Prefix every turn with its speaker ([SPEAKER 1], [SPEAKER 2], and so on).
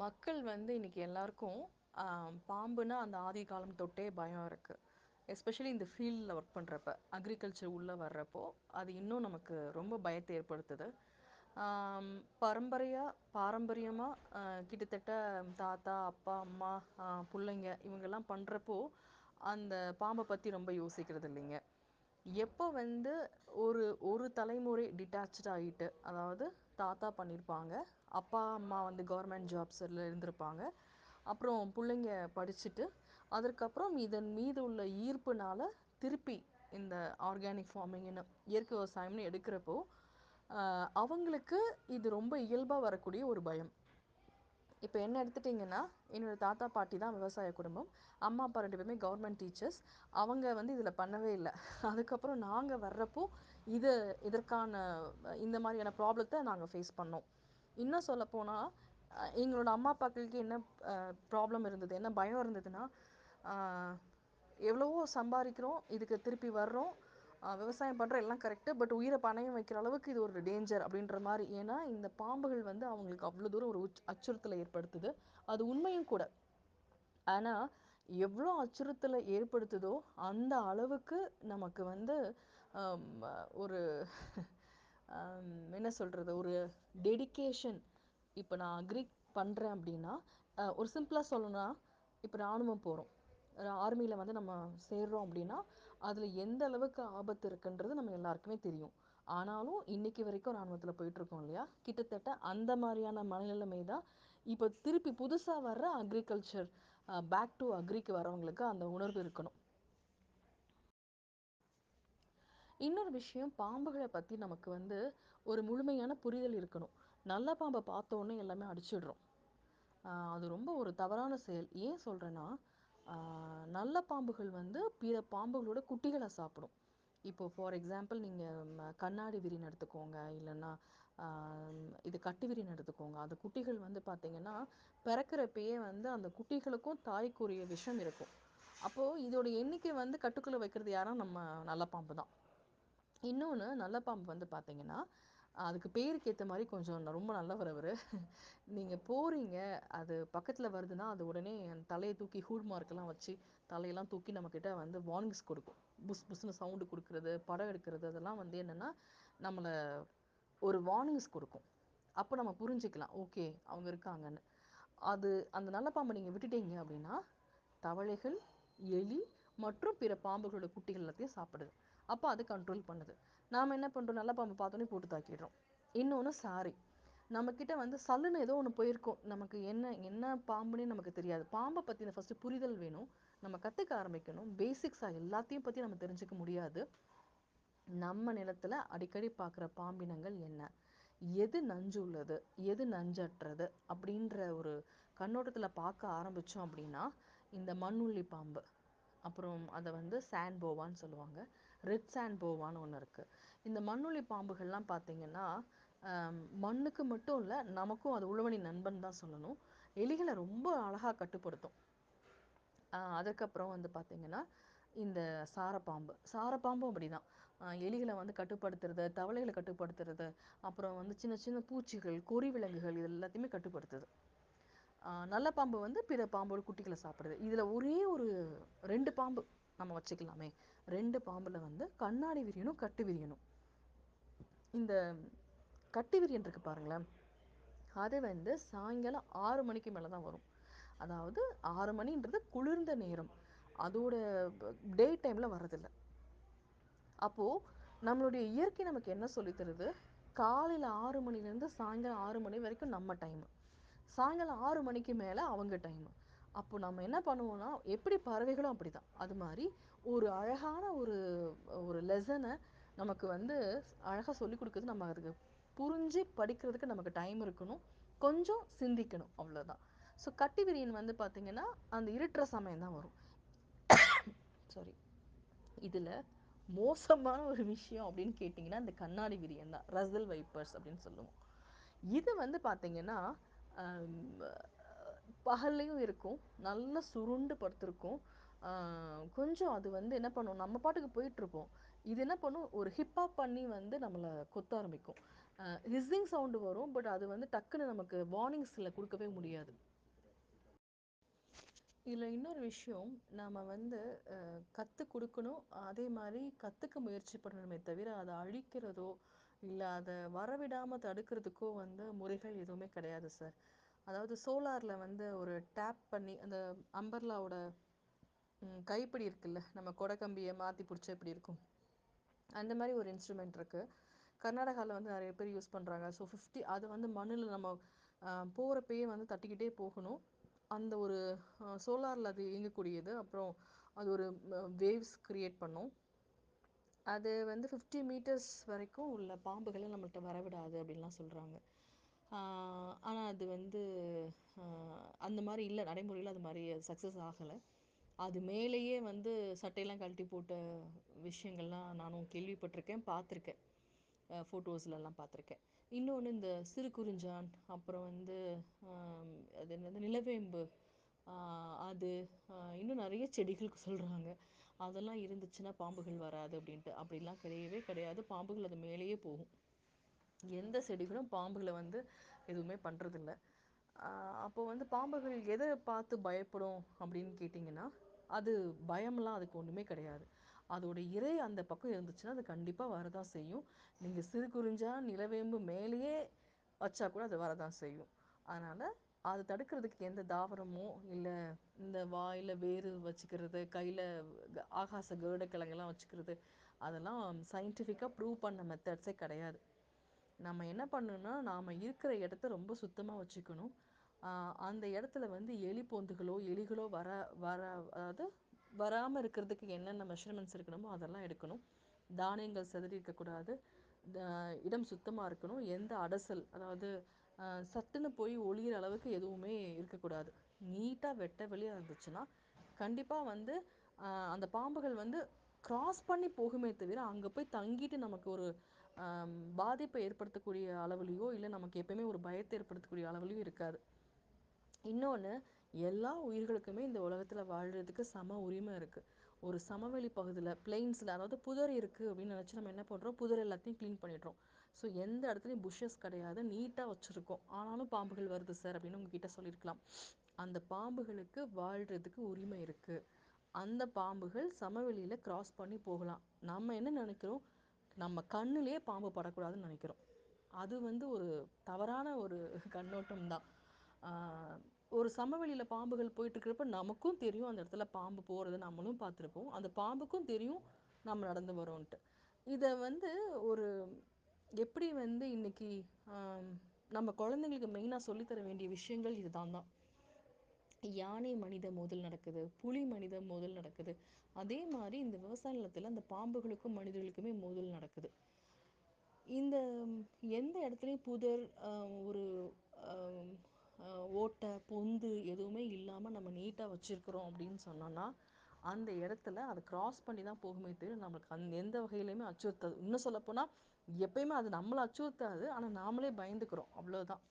[SPEAKER 1] மக்கள் வந்து இன்னைக்கு எல்லாருக்கும் ஆ, பாம்புனா அந்த ஆதி காலம் தொட்டே பயம் இருக்குது எஸ்பெஷலி இந்த ஃபீல்டில் ஒர்க் பண்ணுறப்ப அக்ரிகல்ச்சர் உள்ளே வர்றப்போ அது இன்னும் நமக்கு ரொம்ப பயத்தை ஏற்படுத்துது. பரம்பரையாக பாரம்பரியமாக கிட்டத்தட்ட தாத்தா அப்பா அம்மா பிள்ளைங்க இவங்கெல்லாம் பண்ணுறப்போ அந்த பாம்பை பற்றி ரொம்ப யோசிக்கிறது இல்லைங்க. எப்போ வந்து ஒரு ஒரு தலைமுறை டிட்டாச்ட் ஆகிட்டு அதாவது தாத்தா பண்ணியிருப்பாங்க அப்பா அம்மா வந்து கவர்மெண்ட் ஜாப்ஸில் இருந்திருப்பாங்க. அப்புறம் பிள்ளைங்க படிச்சுட்டு அதற்கப்புறம் இதன் மீது உள்ள ஈர்ப்புனால் திருப்பி இந்த ஆர்கானிக் ஃபார்மிங்னு இயற்கை விவசாயம்னு எடுக்கிறப்போ அவங்களுக்கு இது ரொம்ப இயல்பாக வரக்கூடிய ஒரு பயம். இப்போ என்ன எடுத்துட்டிங்கன்னா என்னோடய தாத்தா பாட்டி தான் விவசாய குடும்பம். அம்மா அப்பா ரெண்டு பேருமே கவர்மெண்ட் டீச்சர்ஸ் அவங்க வந்து இதில் பண்ணவே இல்லை. அதுக்கப்புறம் நாங்கள் வர்றப்போ இது இதற்கான இந்த மாதிரியான ப்ராப்ளத்தை நாங்கள் ஃபேஸ் பண்ணோம். இன்னும் சொல்லப்போனால் அஹ், எங்களோட அம்மா அப்பாக்களுக்கு என்ன ப்ராப்ளம் இருந்தது என்ன பயம் இருந்ததுன்னா எவ்வளவோ சம்பாதிக்கிறோம் இதுக்கு திருப்பி வர்றோம் விவசாயம் பண்ணுற எல்லாம் கரெக்டு பட் உயிரை பணயம் வைக்கிற அளவுக்கு இது ஒரு டேஞ்சர் அப்படின்ற மாதிரி. ஏன்னா இந்த பாம்புகள் வந்து அவங்களுக்கு அவ்வளோ தூரம் ஒரு உச் அச்சுறுத்தலை ஏற்படுத்துது. அது உண்மையும் கூட. ஆனால் எவ்வளோ அச்சுறுத்தலை ஏற்படுத்துதோ அந்த அளவுக்கு நமக்கு வந்து ஒரு என்ன சொல்கிறது ஒரு டெடிகேஷன் இப்போ நான் அக்ரி பண்ணுறேன் அப்படின்னா ஒரு சிம்பிளாக சொல்லணும்னா இப்போ ராணுவம் போகிறோம் ஆர்மியில் வந்து நம்ம சேர்றோம் அப்படின்னா அதில் எந்த அளவுக்கு ஆபத்து இருக்குன்றது நம்ம எல்லாருக்குமே தெரியும். ஆனாலும் இன்னைக்கு வரைக்கும் ராணுவத்தில் போயிட்டுருக்கோம் இல்லையா? கிட்டத்தட்ட அந்த மாதிரியான மனநிலைமை தான் இப்போ திருப்பி புதுசாக வர்ற அக்ரிகல்ச்சர் பேக் டு அக்ரிக்கு வரவங்களுக்கு அந்த உணர்வு இருக்கணும். இன்னொரு விஷயம் பாம்புகளை பற்றி நமக்கு வந்து ஒரு முழுமையான புரிதல் இருக்கணும். நல்ல பாம்பை பார்த்தோன்னே எல்லாமே அடிச்சிடுறோம். அது ரொம்ப ஒரு தவறான செயல். ஏன் சொல்கிறேன்னா நல்ல பாம்புகள் வந்து பிற பாம்புகளோட குட்டிகளை சாப்பிடும். இப்போது ஃபார் எக்ஸாம்பிள் நீங்கள் கண்ணாடி விரின்னு எடுத்துக்கோங்க. இல்லைன்னா இது கட்டு விரின்னு எடுத்துக்கோங்க. அந்த குட்டிகள் வந்து பார்த்தீங்கன்னா பிறக்கிறப்பயே வந்து அந்த குட்டிகளுக்கும் தாய்க்குரிய விஷம் இருக்கும். அப்போது இதோட எண்ணிக்கை வந்து கட்டுக்குள்ளே வைக்கிறது யாரும் நம்ம நல்ல பாம்பு தான். இன்னொன்று நல்ல பாம்பு வந்து பார்த்தீங்கன்னா அதுக்கு பேருக்கு ஏற்ற மாதிரி கொஞ்சம் ரொம்ப நல்லவர் அவர் நீங்கள் போகிறீங்க அது பக்கத்தில் வருதுன்னா அது உடனே தலையை தூக்கி ஹூட் மார்க்கெல்லாம் வச்சு தலையெல்லாம் தூக்கி நம்மக்கிட்ட வந்து வார்னிங்ஸ் கொடுக்கும். புஸ் புஸ்னு சவுண்டு கொடுக்குறது படம் எடுக்கிறது அதெல்லாம் வந்து என்னென்னா நம்மளை ஒரு வார்னிங்ஸ் கொடுக்கும். அப்போ நம்ம புரிஞ்சுக்கலாம் ஓகே அவங்க இருக்காங்கன்னு. அது அந்த நல்ல பாம்பை நீங்கள் விட்டுட்டீங்க அப்படின்னா தவளைகள் எலி மற்றும் பிற பாம்புகளோட குட்டிகள் எல்லாத்தையும் சாப்பிடுது. அப்போ அது கண்ட்ரோல் பண்ணுது. நாம் என்ன பண்ணுறோம் நல்ல பாம்பு பார்த்தோன்னே போட்டு தாக்கிடுறோம். இன்னொன்று சாரி நம்மக்கிட்ட வந்து சல்லுன்னு ஏதோ ஒன்று போயிருக்கோம். நமக்கு என்ன என்ன பாம்புனே நமக்கு தெரியாது. பாம்பை பற்றின ஃபஸ்ட்டு புரிதல் வேணும். நம்ம கற்றுக்க ஆரம்பிக்கணும். பேசிக்ஸாக எல்லாத்தையும் பற்றி நம்ம தெரிஞ்சுக்க முடியாது. நம்ம நிலத்துல அடிக்கடி பார்க்குற பாம்பினங்கள் என்ன? எது நஞ்சு உள்ளது? எது நஞ்சற்றது? அப்படின்ற ஒரு கண்ணோட்டத்தில் பார்க்க ஆரம்பித்தோம் அப்படின்னா இந்த மண்ணுள்ளி பாம்பு. அப்புறம் அதை வந்து சாண்ட் போவான்னு சொல்லுவாங்க. ரெட் சாண்ட் போவான்னு ஒன்று இருக்குது இந்த மண்ணுளி பாம்புகள்லாம் பார்த்தீங்கன்னா மண்ணுக்கு மட்டும் இல்லை நமக்கும் அது உழவனி நண்பன் தான் சொல்லணும். எலிகளை ரொம்ப அழகாக கட்டுப்படுத்தும். அதுக்கப்புறம் வந்து பார்த்தீங்கன்னா இந்த சாரப்பாம்பு. சாரப்பாம்பும் அப்படிதான். தான் எலிகளை வந்து கட்டுப்படுத்துறது தவளைகளை கட்டுப்படுத்துறது அப்புறம் வந்து சின்ன சின்ன பூச்சிகள் கொறி விலங்குகள் இது எல்லாத்தையுமே கட்டுப்படுத்துது. நல்ல பாம்பு வந்து பிற பாம்போட குட்டிகளை சாப்பிடுது. இதில் ஒரே ஒரு ரெண்டு பாம்பு நம்ம வச்சுக்கலாமே. ரெண்டு பாம்பில் வந்து கண்ணாடி விரியனும் கட்டு விரியனும். இந்த கட்டு விரியன் இருக்கு பாருங்களேன். அது வந்து சாயங்காலம் ஆறு மணிக்கு மேலே தான் வரும். அதாவது ஆறு மணின்றது குளிர்ந்த நேரம். அதோட டே டைமில் வரதில்லை அப்போது நம்மளுடைய இயற்கை நமக்கு என்ன சொல்லித் தருது? காலையில் ஆறு மணிலேருந்து சாயங்காலம் ஆறு மணி வரைக்கும் நம்ம டைமு சாயங்காலம் ஆறு மணிக்கு மேலே அவங்க டைமு அப்போ நம்ம என்ன பண்ணுவோம்னா எப்படி பறவைகளும் அப்படி தான் அது மாதிரி ஒரு அழகான ஒரு ஒரு லெசனை நமக்கு வந்து அழகாக சொல்லி கொடுக்குறது நம்ம அதுக்கு புரிஞ்சு படிக்கிறதுக்கு நமக்கு டைம் இருக்கணும். கொஞ்சம் சிந்திக்கணும் அவ்வளோதான் ஸோ கட்டி விரியன் வந்து பார்த்திங்கன்னா அந்த இருட்டுற சமயம் தான் வரும். சாரி இதில் மோசமான ஒரு விஷயம் அப்படின்னு கேட்டிங்கன்னா இந்த கண்ணாடி விரியன் தான். ரசல் வைப்பர்ஸ் அப்படின்னு சொல்லுவோம். இது வந்து பார்த்திங்கன்னா பகல்லையும் இருக்கும். நல்லா சுருண்டு படுத்திருக்கும். ஆஹ் கொஞ்சம் அது வந்து என்ன பண்ணும்? நம்ம பாட்டுக்கு போயிட்டுருப்போம். இது என்ன பண்ணும்? ஒரு ஹிப்ஹாப் பண்ணி வந்து நம்மளை கொத்த ஆரம்பிக்கும். ஹிஸ்ஸிங் சவுண்டு வரும் பட் அது வந்து டக்குன்னு நமக்கு வார்னிங்ஸில் கொடுக்கவே முடியாது. இதில் இன்னொரு விஷயம் நாம் வந்து கற்றுக் கொடுக்கணும். அதே மாதிரி கற்றுக்க முயற்சி பண்ணணுமே தவிர அதை அழிக்கிறதோ இல்லை அதை வரவிடாமல் தடுக்கிறதுக்கோ வந்து முறைகள் எதுவுமே கிடையாது சார். அதாவது சோலாரில் வந்து ஒரு டேப் பண்ணி அந்த அம்பர்லாவோட கைப்பிடி இருக்குல்ல நம்ம கொடைக்கம்பியை மாற்றி பிடிச்சா எப்படி இருக்கும்? அந்த மாதிரி ஒரு இன்ஸ்ட்ருமெண்ட் இருக்குது கர்நாடகாவில் வந்து நிறைய பேர் யூஸ் பண்ணுறாங்க ஸோ ஃபிஃப்டி அது வந்து மண்ணில் நம்ம போகிறப்பயே வந்து தட்டிக்கிட்டே போகணும். அந்த ஒரு சோலாரில் அது இயங்கக்கூடியது. அப்புறம் அது ஒரு வேவ்ஸ் க்ரியேட் பண்ணும். அது வந்து ஃபிஃப்டி மீட்டர்ஸ் வரைக்கும் உள்ள பாம்புகளை நம்மள்கிட்ட வரவிடாது அப்படின்லாம் சொல்கிறாங்க ஆனால் அது வந்து அந்த மாதிரி இல்லை. நடைமுறையில் அது மாதிரி சக்ஸஸ் ஆகலை. அது மேலேயே வந்து சட்டையெல்லாம் கழட்டி போட்ட விஷயங்கள்லாம் நானும் கேள்விப்பட்டிருக்கேன் பார்த்துருக்கேன். ஃபோட்டோஸ்லலாம் பார்த்துருக்கேன். இன்னொன்று இந்த சிறு குறிஞ்சான் அப்புறம் வந்து அது என்னது நிலவேம்பு. அது இன்னும் நிறைய செடிகளுக்கு சொல்கிறாங்க அதெல்லாம் இருந்துச்சுன்னா பாம்புகள் வராது அப்படின்ட்டு. அப்படிலாம் கிடையவே கிடையாது. பாம்புகள் அது மேலேயே போகும். எந்த செடிகளும் பாம்புகளை வந்து எதுவுமே பண்ணுறதில்ல அப்போ வந்து பாம்புகள் எதை பார்த்து பயப்படும் அப்படின்னு கேட்டிங்கன்னா அது பயம்லாம் அதுக்கு ஒன்றுமே கிடையாது. அதோட இறை அந்த பக்கம் இருந்துச்சுன்னா அது கண்டிப்பாக வரதான் செய்யும். நீங்கள் சிறு குறிஞ்சா நிலவேம்பு மேலேயே வச்சா கூட அது வரதான் செய்யும். அதனால் அது தடுக்கிறதுக்கு எந்த தாவரமோ இல்லை இந்த வாயில் வேறு வச்சுக்கிறது கையில் ஆகாச கருடக்கிழங்கெல்லாம் வச்சுக்கிறது அதெல்லாம் சயின்டிஃபிக்காக ப்ரூவ் பண்ண மெத்தட்ஸே கிடையாது. நம்ம என்ன பண்ணணும்னா நாம் இருக்கிற இடத்த ரொம்ப சுத்தமாக வச்சுக்கணும். அந்த இடத்துல வந்து எலி பொந்துகளோ எலிகளோ வர வர அதாவது வராமல் இருக்கிறதுக்கு என்னென்ன மெஷர்மெண்ட்ஸ் இருக்கணுமோ அதெல்லாம் எடுக்கணும். தானியங்கள் சிதறி இருக்கக்கூடாது. இடம் சுத்தமாக இருக்கணும். எந்த அடசல் அதாவது சட்டுன்னு போய் ஒளியிற அளவுக்கு எதுவுமே இருக்கக்கூடாது. நீட்டாக வெட்ட வெளியாக இருந்துச்சுன்னா கண்டிப்பாக வந்து அந்த பாம்புகள் வந்து கிராஸ் பண்ணி போகுமே தவிர அங்கே போய் தங்கிட்டு நமக்கு ஒரு பாதிப்பை ஏற்படுத்தக்கூடிய அளவுலையோ இல்லை நமக்கு எப்பயுமே ஒரு பயத்தை ஏற்படுத்தக்கூடிய அளவுலேயும் இருக்காது. இன்னொன்று எல்லா உயிர்களுக்குமே இந்த உலகத்தில் வாழ்கிறதுக்கு சம உரிமை இருக்குது ஒரு சமவெளி பகுதியில் பிளெயின்ஸில் அதாவது புதர் இருக்குது அப்படின்னு நினச்சி நம்ம என்ன பண்ணுறோம் புதர் எல்லாத்தையும் க்ளீன் பண்ணிடுறோம். ஸோ எந்த இடத்துலையும் புஷ்ஷஸ் கிடையாது நீட்டாக வச்சுருக்கோம். ஆனாலும் பாம்புகள் வருது சார் அப்படின்னு உங்ககிட்ட சொல்லியிருக்கலாம் அந்த பாம்புகளுக்கு வாழ்கிறதுக்கு உரிமை இருக்குது அந்த பாம்புகள் சமவெளியில் கிராஸ் பண்ணி போகலாம். நம்ம என்ன நினைக்கிறோம்? நம்ம கண்ணுலேயே பாம்பு படக்கூடாதுன்னு நினைக்கிறோம். அது வந்து ஒரு தவறான ஒரு கண்ணோட்டம் தான். ஒரு சமவெளியில் பாம்புகள் போயிட்டுருக்கிறப்ப நமக்கும் தெரியும் அந்த இடத்துல பாம்பு போகிறத நம்மளும் பார்த்துருப்போம். அந்த பாம்புக்கும் தெரியும் நம்ம நடந்து வரோன்ட்டு. இதை வந்து ஒரு எப்படி வந்து இன்றைக்கி நம்ம குழந்தைங்களுக்கு மெயினாக சொல்லித்தர வேண்டிய விஷயங்கள் இதுதான் தான். யானை மனித மோதல் நடக்குது புலி மனித மோதல் நடக்குது. அதே மாதிரி இந்த விவசாய நிலத்தில் அந்த பாம்புகளுக்கும் மனிதர்களுக்குமே மோதல் நடக்குது. இந்த எந்த இடத்துலையும் புதர் ஒரு ஓட்டை பொந்து எதுவுமே இல்லாமல் நம்ம நீட்டாக வச்சுருக்குறோம் அப்படின்னு சொன்னோன்னா அந்த இடத்துல அதை கிராஸ் பண்ணி தான் போகுமே தெரியும் நம்மளுக்கு அந்த எந்த வகையிலையுமே அச்சுறுத்தாது. இன்னும் சொல்லப்போனால் எப்பயுமே அது நம்மளை அச்சுறுத்தாது ஆனால் நாமளே பயந்துக்கிறோம். அவ்வளோதான்